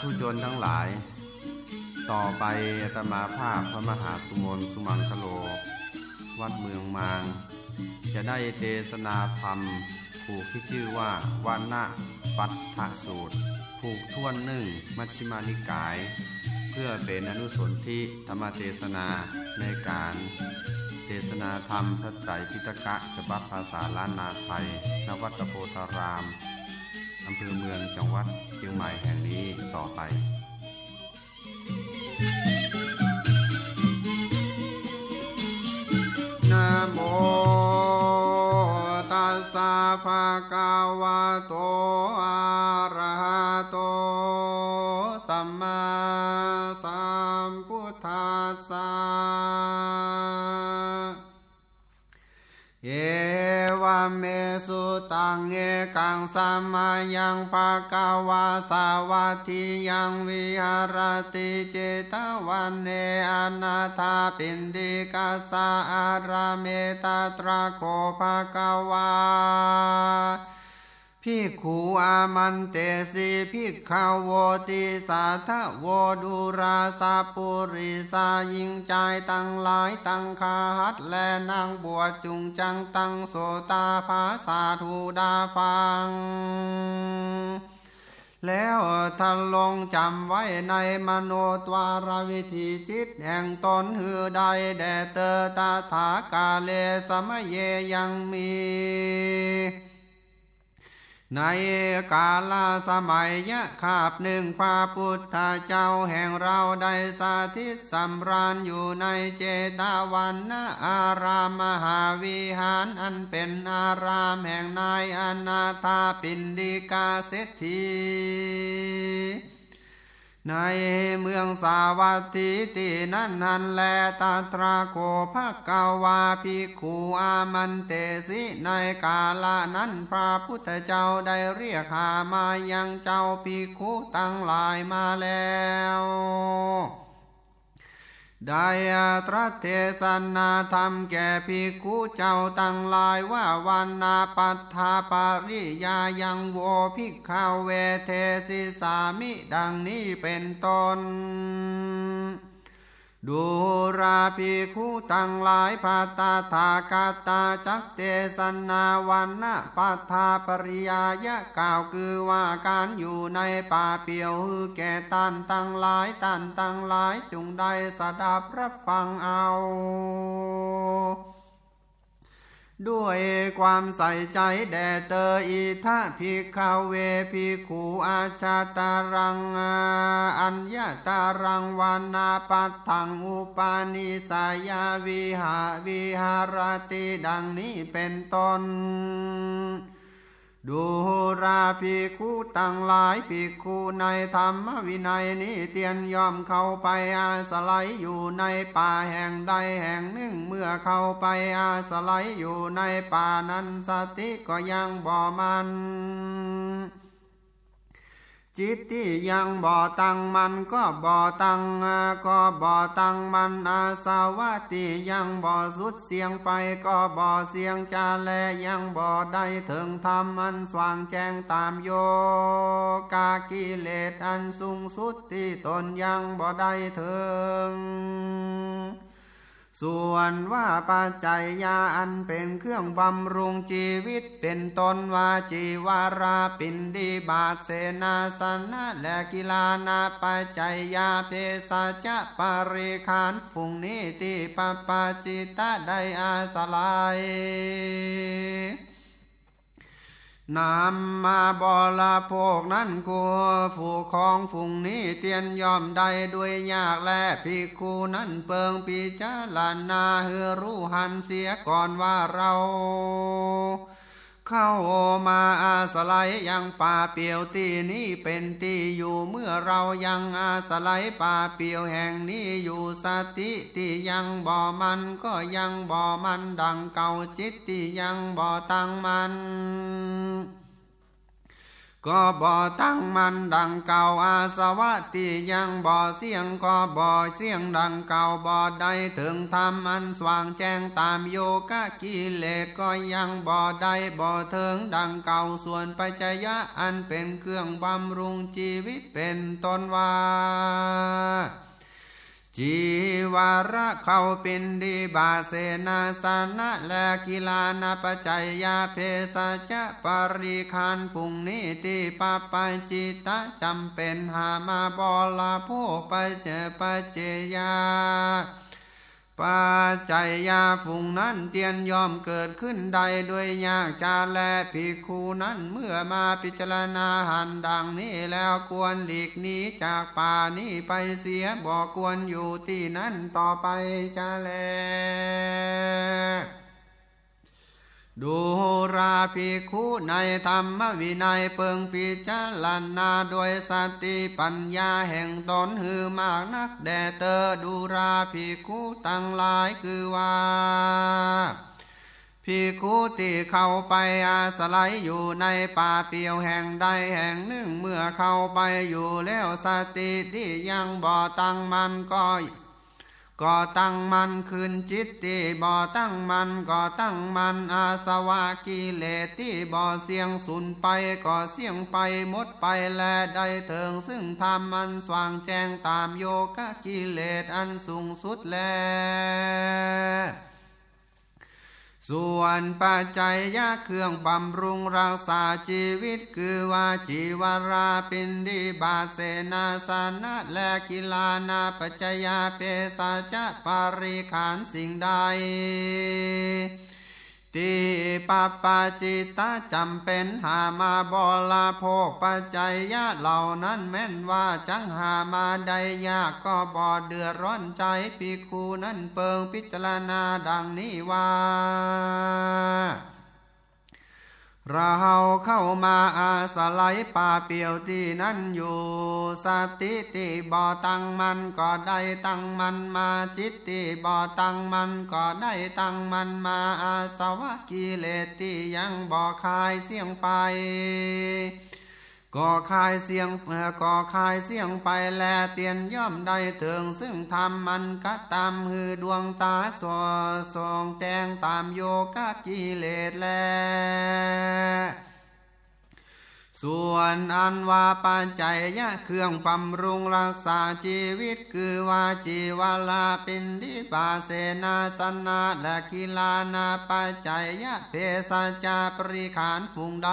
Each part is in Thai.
ธุชนทั้งหลาย ต่อไปอาตมาภาพพระมหาสุมนสุมังคโล วัดเมืองมาง จะได้เทศนาธรรมผูกที่ชื่อว่าวันนะปัตถสูตร ผูกท่วนหนึ่งมัชฌิมานิกาย เพื่อเป็นอนุสนธิธรรมเทศนาในการเทศนาธรรมพระไตรปิฎกะฉบับภาษาล้านนาไทย นวัดโพธาราม อำเภอเมืองจังหวัดเชียงใหม่แห่งนี้ต่อไปนะโมตัสสะภะคะวะโตอะระหะโตสัมมาสัมพุทธัสสะเอวเม ตังเอกังสัมมายังภะคาวาสาวัตถิยังวิหารติเจตวันเนอนาถาปินดิกาสาอาราเมตตราโคภะคาวา พิขูอามันเตสีพิขาวโวติสาทะโวดุราสาปุริสายิงใจตั้งหลายตั้งคาหัดและนางบวชจุงจังตั้งโสตาภาสาทูดาฟัง แล้วท่านลงจำไว้ในมโนตวารวิธีจิตแห่งตนหือใดแด่เตอตาถากาเลสมเยยังมี ในกาลสมัยยะคาบหนึ่งพระพุทธเจ้าแห่งเราได้สาธิตสำราญอยู่ในเจตวันนะอารามมหาวิหารอันเป็นอารามแห่งนายอนาถาปินดิกาเศรษฐี ในเมืองสาวัตถีตินั้นนันแลตาตราโคภะกาวาภิกขุอามันเตสิในกาลนั้นพระพุทธเจ้าได้เรียกหามายังเจ้าภิกขุตั้งหลายมาแล้ว ได้ตรัสเทศนาธรรมแก่ภิกขุเจ้าตั้งลายว่าวันนาปัฏฐาปริยายังโวภิกขาเวเทสิสามิดังนี้เป็นต้น ดูราภิคู่ตั้งหลายพาตาทากาตาจักเตสนาวันนะปัทาปริยายะกล่าวคือว่าการอยู่ในป่าเปียวฮือแก่ตันตั้งหลายตันตั้งหลายจงได้สดับรับฟังเอา ด้วยความใส่ใจแด่เตออิทะพิกาเวพิกขุอาชาตารังอัญญาตารังวานาปัตถังอุปาณิสายาวิหาวิหารติดังนี้เป็นต้น ดูราภิกขุตั้งหลายภิกขุในธรรมวินัยนี้เตียนยอมเข้าไปอาสลัยอยู่ในป่าแห่งใดแห่งหนึ่งเมื่อเข้าไปอาสลัยอยู่ในป่านั้นสติก็ยังบ่มัน จิตที่ยังบ่ตั้งมันก็บ่ตั้งก็บ่ตั้งมันอาสาวะที่ยังบ่สุดเสียงไปก็บ่เสียงจาแลยังบ่ได้ถึงธรรมอันสว่างแจ้งตามโยกากิเลสอันสูงสุดที่ตนยังบ่ได้ถึง ส่วนว่าปัจจัยยาอันเป็นเครื่องบำรุงชีวิต เป็นตนว่าจีวาราปินดีบาทเสนาสนะและกีฬานาปัจจัยยาเพสาจะปาริคานฟุ่งนี้ติปปาจิตะได้อาสลัย นำมาบอลาโภกนั้นกูฝูของฝุ่งนี้เตียนยอมได้ด้วยยากและพิคูนั้นเปิงปีจาลานาเฮือรู้หันเสียก่อนว่าเรา เข้ามาอาสลัยยังป่าเปียวที่นี้เป็นที่อยู่เมื่อเรายังอาสลัยป่าเปียวแห่งนี้อยู่สติที่ยังบ่มันก็ยังบ่มันดังเก่าจิตที่ยังบ่ตั้งมัน ก็บ่ตั้งมันดังเก่าอาสวะติยังบ่เสียงก็บ่เสียงดังเก่าบ่ได้ถึงธรรมอันสว่างแจ้งตามโยกะกิเลสก็ยังบ่ได้บ่ถึงดังเก่าส่วนปัจจยะอันเป็นเครื่องบำรุงชีวิตเป็นตนว่า จีวาระเขาเป็นดีบาเสนาสนะและกีฬานาปัจจัยยาเพสัจะปริคานพุงนิติปปจิตะจำเป็นหามาบอลาผู้ปเจปัจเจยา ปัจจัยยาฟุงนั้นเตียนยอมเกิดขึ้นใดด้วยยากจาแลภิกขุนั้นเมื่อมาพิจารณาหันดังนี้แล้วควรหลีกหนีจากป่านี้ไปเสียบอกควรอยู่ที่นั้นต่อไปจาแล ดูราภิกขุในธรรมวินัยเปิงพิจารณาโดยสติปัญญาแห่งตนหือมากนักแด่เตอดูราภิกขุตั้งหลายคือว่าภิกขุที่เข้าไปอาศัยอยู่ในป่าเปียวแห่งใดแห่งหนึ่งเมื่อเข้าไปอยู่แล้วสติที่ยังบ่ตั้งมันก็ ก็ตั้งมันคืนจิตที่บ่ตั้งมันก็ตั้งมันอาสวะกิเลสที่บ่เสียงสุนไปก็เสียงไปหมดไปแลได้เถิงซึ่งธรรมมันสว่างแจ้งตามโยคะกิเลสอันสูงสุดแล ส่วนปัจจัยยาเครื่องบำรุงรักษาชีวิตคือวาจีวราปินดีบาเสนาสนะและกิลานาปัจจยาเปสาจะปาริขานสิ่งใด ติปปาจิตาจำเป็นหามาบลาโภคปัจจัยญาเหล่านั้นแม้นว่าจังหามาใดยากก็บ่เดือดร้อนใจปีคูนั้นเปิงพิจารณาดังนี้ว่า เราเข้ามาอาศัยป่าเปียวที่นั่นอยู่ สติติบ่ตั้งมันก็ได้ตั้งมันมาจิตติบ่ตั้งมันก็ได้ตั้งมันมาอาสวะกิเลสที่ยังบ่คายเสียงไป ก็คายเสียงเอ่อก็คายเสียงไปแลเตียนย่อมได้เถิงซึ่งธรรมมันก็ตามหือดวงตาสวส่องแจ้งตามโยคะกิเลสแลส่วนอันว่าปัจจัยยะเครื่องบำรุงรักษาชีวิตคือว่าจีวลาปินดิปาเสนาสนะและกีฬานาปัจจัยยะเพสัจจาปริขานฟุงใด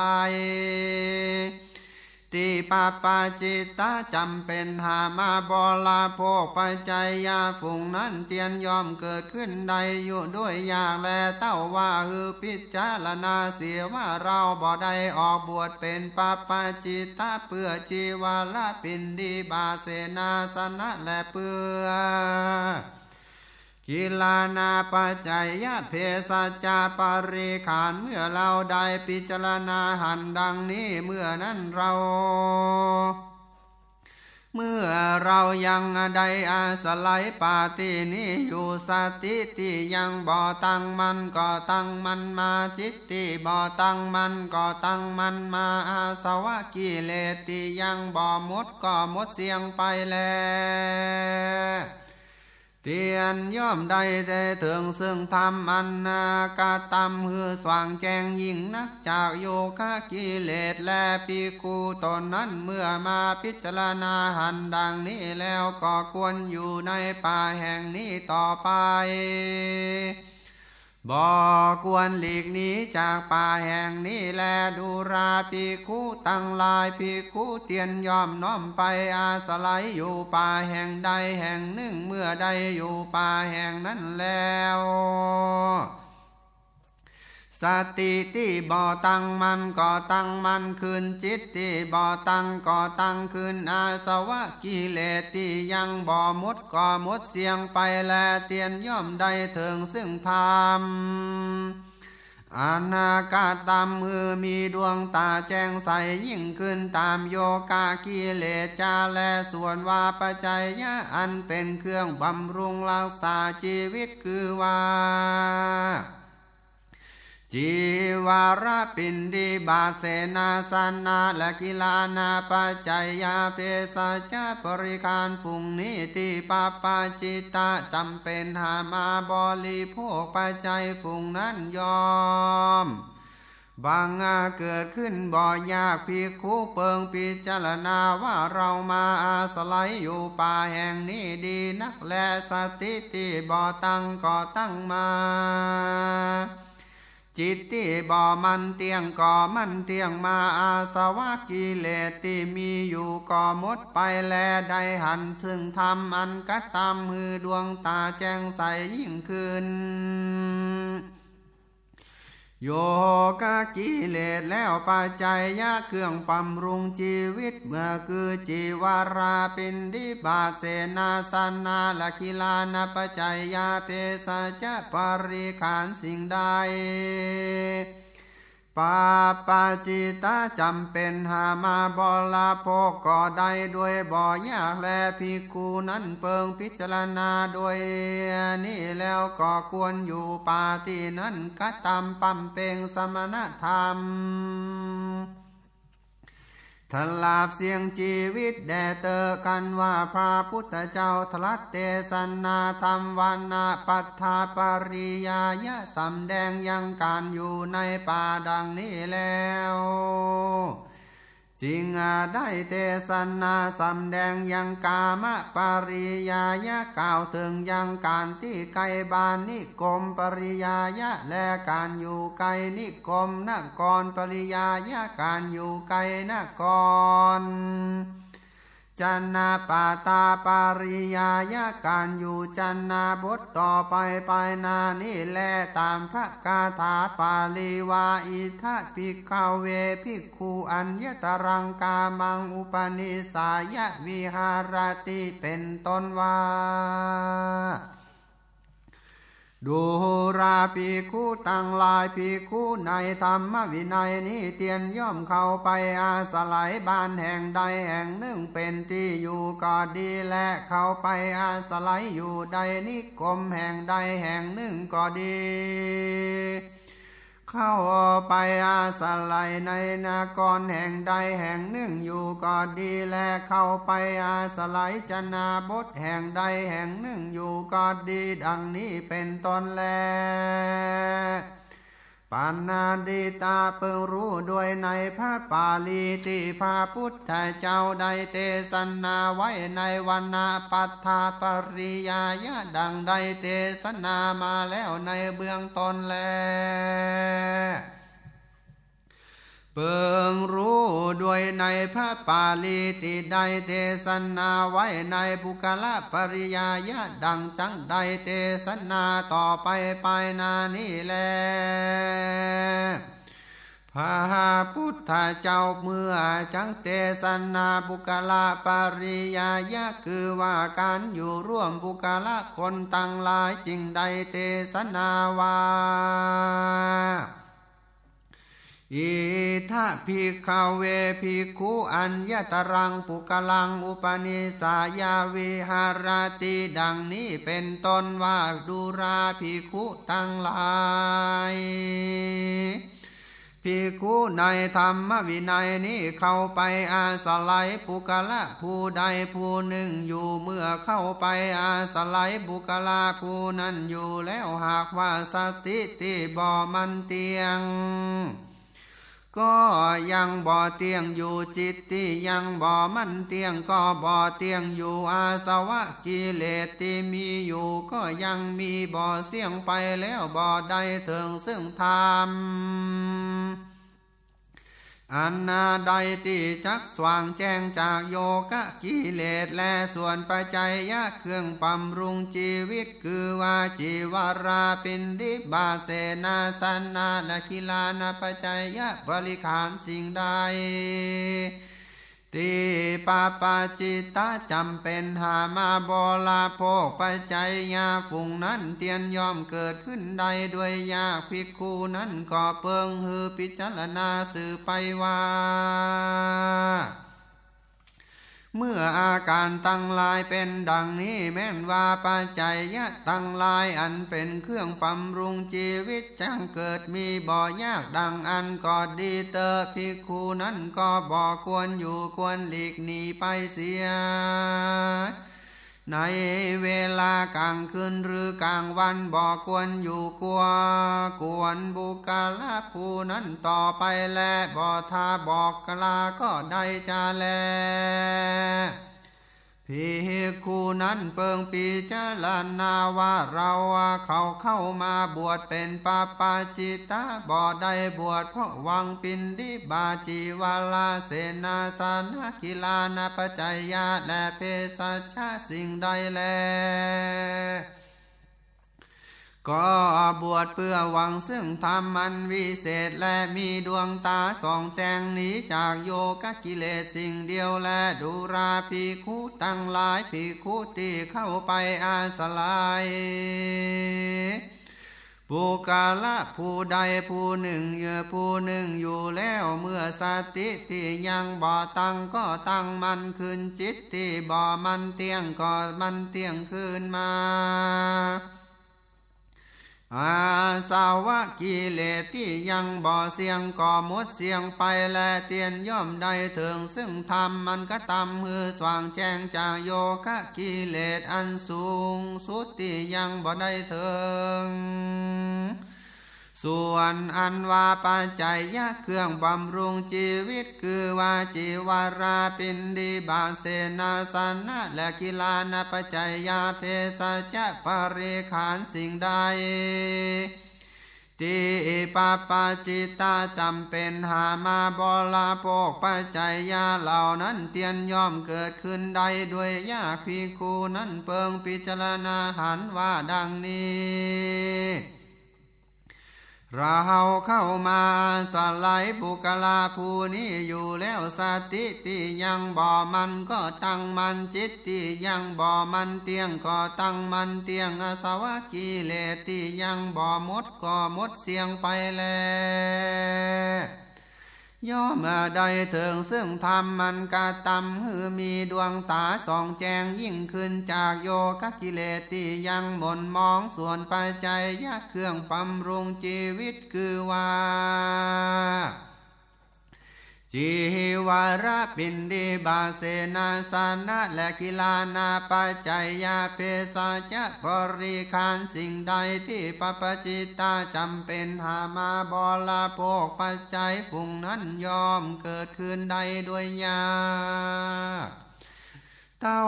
ติปาปาจิตตาจำเป็นหามาบอลาโภคปัจจัยยาฝุ่งนั้นเตียนยอมเกิดขึ้นใดอยู่ด้วยอยากแลเต้าว่าฮือพิจารณาเสียว่าเราบ่ได้ออกบวชเป็นปาปาจิตตาเพื่อจีวาลาปินดีบาเสนาสนะและเพื่อ กิลานาปัจจัยยะเพสัจาปาริขานเมื่อเราได้พิจารณาหันดังนี้เมื่อนั้นเรา เมื่อเรายังได้อาศัยปาตินี้อยู่สติที่ยังบ่ตั้งมันก็ตั้งมันมาจิตที่บ่ตั้งมันก็ตั้งมันมาอาสวะกิเลสที่ยังบ่หมดก็หมดเสียงไปแล้ว เตียนย่อมได้แต่ถึงซึ่งธรรมอันนากาตำเฮือสว่างแจ้งยิ่งนักจากโยคะกิเลสและปีกูตนนั้นเมื่อมาพิจารณาหันดังนี้แล้วก็ควรอยู่ในป่าแห่งนี้ต่อไป บอกวนหลีกหนีจากป่าแห่งนี้แลดูราปีคู่ตั้งลายปีคู่เตียนยอมน้อมไปอาศัยอยู่ป่าแห่งใดแห่งหนึ่งเมื่อใดอยู่ป่าแห่งนั้นแล้ว สติที่บ่ตั้งมันก็ตั้งมันคืนจิตที่บ่ตั้งก็ตั้งคืนอาสวะกิเลสที่ยังบ่หมดก็หมดเสียงไปแลเตียนย่อมได้ถึงซึ่งธรรมอนาคาตามมือมีดวงตาแจ้งใสยิ่งขึ้นตามโยกากิเลสจาและส่วนวาปัจจัยยะอันเป็นเครื่องบำรุงรักษาชีวิตคือว่า จีวาระปินดีบาเสนาสนาและกิลานาปัจจยาเปสัจจะปริการฟุงนิติปาปาจิตาจำเป็นหามาบริโภคปัจจัยฟุงนั้นยอม บางอาเกิดขึ้นบ่อยากพิคูเปิงพิจารณาว่าเรามาอาศัยอยู่ป่าแห่งนี้ดีนักและสติที่บ่ตั้งก่อตั้งมา จิตที่บ่มันเตียงก่อมันเตียงมาอาสวะกิเลสที่มีอยู่ก่อมดไปแลได้หันซึ่งทำอันกัดตามมือดวงตาแจ้งใสยิ่งขึ้น โยกะกิเลสแล้วปัจจัยยะเครื่องปำรุงชีวิตเมื่อคือจีวาราเป็นดิบาเสนาสนาละกิลานาปัจจัยยาเปสัจจะปริขานสิ่งใด ปาปาจิตาจำเป็นหามาบลาโพก่อใดด้วยบ่อยากแลพิกูนั้นเปิงพิจารณาด้วยนี่แล้วก็ควรอยู่ปาที่นั้นก็ตามปั๊มเปงสมณธรรม ทลาบเสียงชีวิตแด่เตอกันว่าพระพุทธเจ้าทลัดเตสนาธรรมวันนาปัฏฐาปริยายะสำแดงยังการอยู่ในป่าดังนี้แล้ว จริงอาได้เทศนาสำแดงยังกามะปริยายะกล่าวถึงยังการที่ไกลบานนิกรมปริยายะและการอยู่ไกลนิกรมนกรปริยายะการอยู่ไกลนกร จันนาปาตาปาริยายาการอยู่จันนาบทต่อไปไปนานี่แลตามพระกาถาปาลีวาอิทะปิกาเวพิกคูอัญญตรังกามังอุปนิสายวิหารติเป็นต้นว่า ดูราปีคู่ตั้งลายปีคู่ในธรรมวินัยนี้เตียนย่อมเข้าไปอาศัยบ้านแห่งใดแห่งหนึ่งเป็นที่อยู่ก็ดีและเข้าไปอาศัยอยู่ใดนิคมแห่งใดแห่งหนึ่งก็ดี เข้าไปอาศัยในนากรแห่งใดแห่งหนึ่งอยู่ก็ดีและเข้าไปอาศัยจนาบทแห่งใดแห่งหนึ่งอยู่ก็ดีดังนี้เป็นต้นแล ปานาดิตาเพิ่งรู้ด้วยในพระปาลีที่พระพุทธเจ้าได้เทศนาไว้ในวันนาปัฏฐาปริยายะดังได้เทศนามาแล้วในเบื้องตนแล เปิงรู้ด้วยในพระปาลีติใดเทศนาไว้ในบุคละปริยายะดังจังใดเทศนาต่อไปไปนานี่แลพระพุทธเจ้าเมื่อจังเทศนาบุคลาปริยายะคือว่าการอยู่ร่วมบุคละคนตั้งหลายจริงใดเทศนาว่า อิทะภิกขเวภิกุอัญญตรังปุกลังอุปนิสายาวิหารติดังนี้เป็นต้นว่าดูราภิกุตั้งหลายภิกุในธรรมวินัยนี้เข้าไปอาศัยปุกละผู้ใดผู้หนึ่งอยู่เมื่อเข้าไปอาศัยบุคลาผู้นั้นอยู่แล้วหากว่าสติติบ่มันเตียง ก็ยังบ่อเตียงอยู่จิตที่ยังบ่อมันเตียงก็บ่อเตียงอยู่อาสวะกิเลสที่มีอยู่ก็ยังมีบ่อเสี่ยงไปแล้วบ่อใดเถึงซึ่งธรรม อันนาใดตีจักสว่างแจ้งจากโยกะกิเลสและส่วนปัจจัยยะเครื่องปำรุงชีวิตคือว่าจีวาราปินดิบาเสนาสันนาและกิลานาปัจจัยยะบริขารสิ่งใด ตีปาปาจิตาจำเป็นหามาบลาโภคปัจจัยยาฝุ่งนั้นเตียนยอมเกิดขึ้นใดด้วยยาพิกขุนั้นก็เปิงหือพิจารณาสื่อไปว่า เมื่ออาการตั้งลายเป็นดังนี้แม่นว่าปัจจัยยะตั้งลายอันเป็นเครื่องปำรุงชีวิตจังเกิดมีบ่อยากดังอันก็ดีเตอพิคูนั้นก็บ่ควรอยู่ควรหลีกหนีไปเสีย ในเวลากลางคืนหรือกลางวันบอกควรอยู่กลัวกวนบุกาลผู้นั้นต่อไปแลบ่ทาบอกกลาก็ได้จาแล พิคูนั้นเปิงปีจลานาว่าเราเขาเข้ามาบวชเป็นปาปาจิตาบ่ได้บวชเพราะวังปินดิบาจีวาลาเสนาสนากิลานาปจัยาและเพสชาสิ่งใดแล ก็บวชเพื่อหวังซึ่งธรรมมันวิเศษและมีดวงตาสองแจงหนีจากโยกกิเลสสิ่งเดียวและดูราพีคูตั้งหลายพีคูตีเข้าไปอาสลายปุกาละผู้ใดผู้หนึ่งเยอผู้หนึ่งอยู่แล้วเมื่อสติที่ยังบ่ตั้งก็ตั้งมันคืนจิตที่บ่มันเตียงก็มันเตียงคืนมา อาสาวะกิเลสที่ยังบ่อเสียงก่อมดเสียงไปและเตียนย่อมได้ถึง ซึ่งธรรมมันก็ตำมือสว่างแจ้งจากโยคะกิเลสอันสูงสุดที่ยังบ่ได้ถึง ส่วนอันว่าปัจจัยยะเครื่องบำรุงชีวิตคือว่าจีวาราปินดีบาเสนาสนะและกีฬานาปัจจัยยาเพสัจะปริขานสิ่งใดติปาปาจิตาจำเป็นหามาบลาโปกปัจจัยยาเหล่านั้นเตียนย่อมเกิดขึ้นได้ด้วยยากพิคูนั้นเปิงพิจารณาหันว่าดังนี้ เราเข้ามาสลายบุกลาภูนี้อยู่แล้วสติที่ยังบ่มันก็ตั้งมันจิตที่ยังบ่มันเตียงก็ตั้งมันเตียงอสวะกิเลสที่ยังบ่หมดก็หมดเสียงไปแล้ว ย่อมใดถึงซึ่งธรรมมันกะตำหือมีดวงตาสองแจงยิ่งขึ้นจากโยกกิเลสที่ยังหม่นมองส่วนปัจจัยยะเครื่องบำรุงชีวิตคือว่า จีวาระปินดีบาเสนาสนะและกิลานาปัจจัยยาเพสาจะบริคารสิ่งใดที่ปปจิตาจำเป็นหามาบลาโภคปัจจัยฝุ่งนั้นยอมเกิดขึ้นใดด้วยยาก เต้า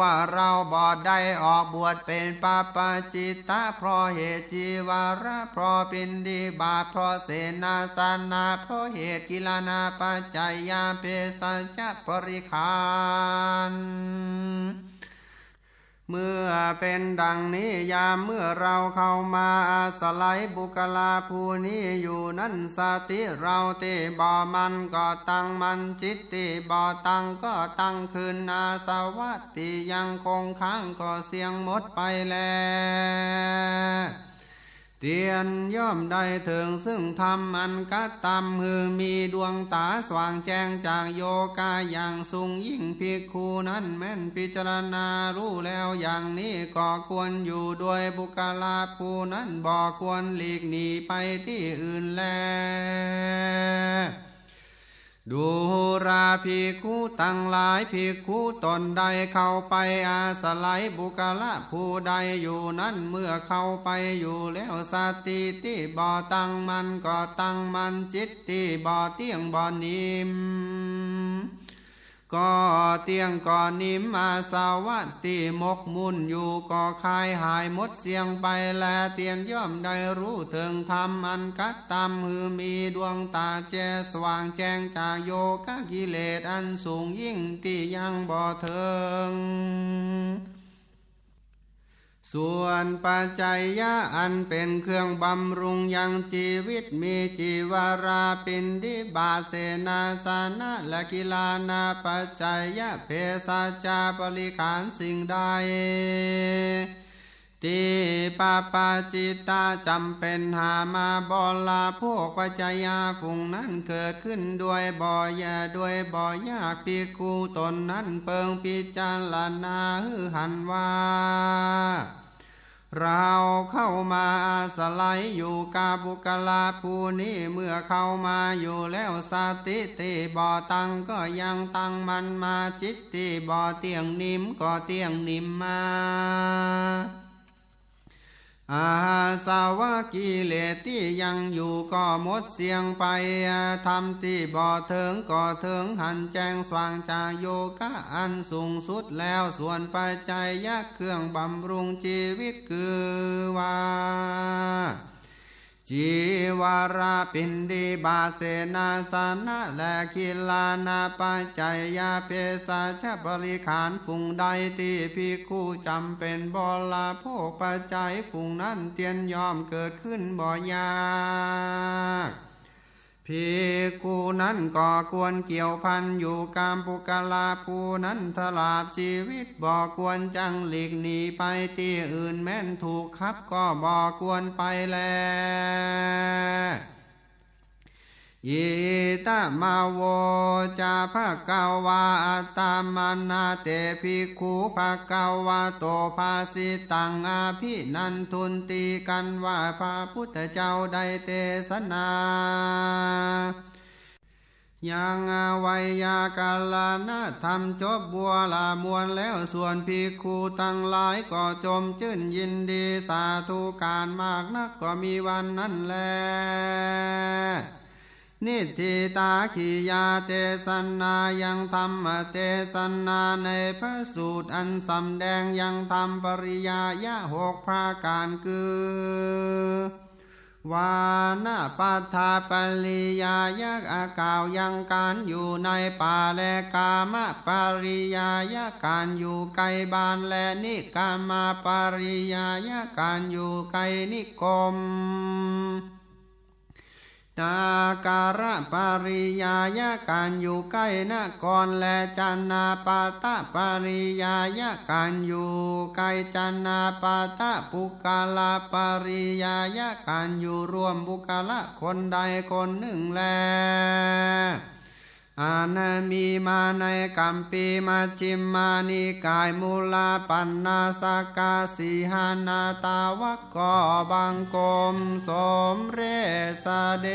ว่าเราบอดได้ออกบวชเป็นปาปาจิตตะเพราะเหตุจีวาระเพราะปินดีบาเพราะเสนาสนาเพราะเหตุกิลานาปัจจัยยาเพสัจะปริคาน เมื่อเป็นดังนี้ยามเมื่อเราเข้ามาอาสลัยบุคลาภูนี้อยู่นั้นสติเราตีบ่อมันก็ตั้งมันจิตตีบ่อตั้งก็ตั้งคืนอาสวัตติยังคงค้างก็เสียงหมดไปแล้ว เตียนย่อมได้ถึงซึ่งธรรมอันกัตตำมือมีดวงตาสว่างแจ้งจากโยกาอย่างสูงยิ่งพิคูนั้นแม่นพิจารณารู้แล้วอย่างนี้ก็ควรอยู่ด้วยบุคลาภูนั้นบอกควรหลีกหนีไปที่อื่นแล ดูราภิกขุตั้งหลายภิกขุตนใดเข้าไปอาสลัยบุคละผู้ใดอยู่นั้นเมื่อเข้าไปอยู่แล้วสติที่บ่อตั้งมันก็ตั้งมันจิตที่บ่อเที่ยงบ่อนิม ก็เตียงก่อนนิมอาสาวัตติมกมุนอยู่ก่อคายหายมดเสียงไปแลเตียนย่อมได้รู้ถึงธรรมอันกัดตำมือมีดวงตาแจสว่างแจ้งจากโยกกิเลสอันสูงยิ่งที่ยังบ่เทิง ส่วนปัจจัยยะอันเป็นเครื่องบำรุงยังชีวิตมีจีวาราปินดิบาเสนาสนะและกิลานาปัจจัยยะเพสัจาบริขารสิ่งใดติปาปาจิตาจำเป็นหามาบอลาพวกปัจจยาฝุงนั้นเกิดขึ้นด้วยบ่อยาด้วยบ่อยากปีคูตนนั้นเปิงปิจารณาหือหันว่า เราเข้ามาสลายอยู่กาบุกลาภูนี้เมื่อเข้ามาอยู่แล้วสติติบ่อตังก็ยังตั้งมันมาจิตติบ่อเตียงนิมก็เตียงนิมมาอา สาวกิเลสที่ยังอยู่ก็หมดเสียงไปทำที่บ่อเถิงก็เถิงหันแจ้งสว่างจาโยกะอันสูงสุดแล้วส่วนปัจจัยยะเครื่องบำรุงชีวิตคือว่า จีวาราปินดีบาเสนาสนะและคิลานาปัจจัยยาเพศาชบริขารฟุงใดที่พิคู่จำเป็นบลาโภคปัจจัยฟุงนั้นเตียนยอมเกิดขึ้นบ่ยาก พิกูนั้นก็ควรเกี่ยวพันอยู่กามปุกลาภูนั้นทลาบชีวิตบ่ควรจังหลีกหนีไปที่อื่นแม้นถูกครับก็บ่ควรไปแล ยิตมาโวจาภะกาวาอัตามานาเตภิกขุภะกาวาโตภาสิตังอาภินันทุนตีกันว่าพระพุทธเจ้าได้เทศนายังอาวัยยากาลานะทำจบบัวลามวลแล้วส่วนพิคูตั้งหลายก็จมจื่นยินดีสาธุการมากนักก็มีวันนั้นแล นิทิตาขียาเตสนายังธรรมเตสนาในพระสูตรอันสำแดงยังธรรมปริยายะหกพระการคือ วานาปัฏฐาปริยายักอากาวยังการอยู่ในป่าและกามะปริยายัการอยู่ไกลบ้านและนิกามาปริยายักการอยู่ไกลนิคม นาการะปริยายะการอยู่ใกล้นกรและจันนาปาตะปริยายะการอยู่ใกล้จันนาปาตะปุกาลาปริยายะการอยู่รวมบุกาละคนใดคนหนึ่งแล อานามีมาในกัมปีมาจิมมานิกายมูลาปันนาสกาสีหานาตาวกกอบังกมสมเรสเด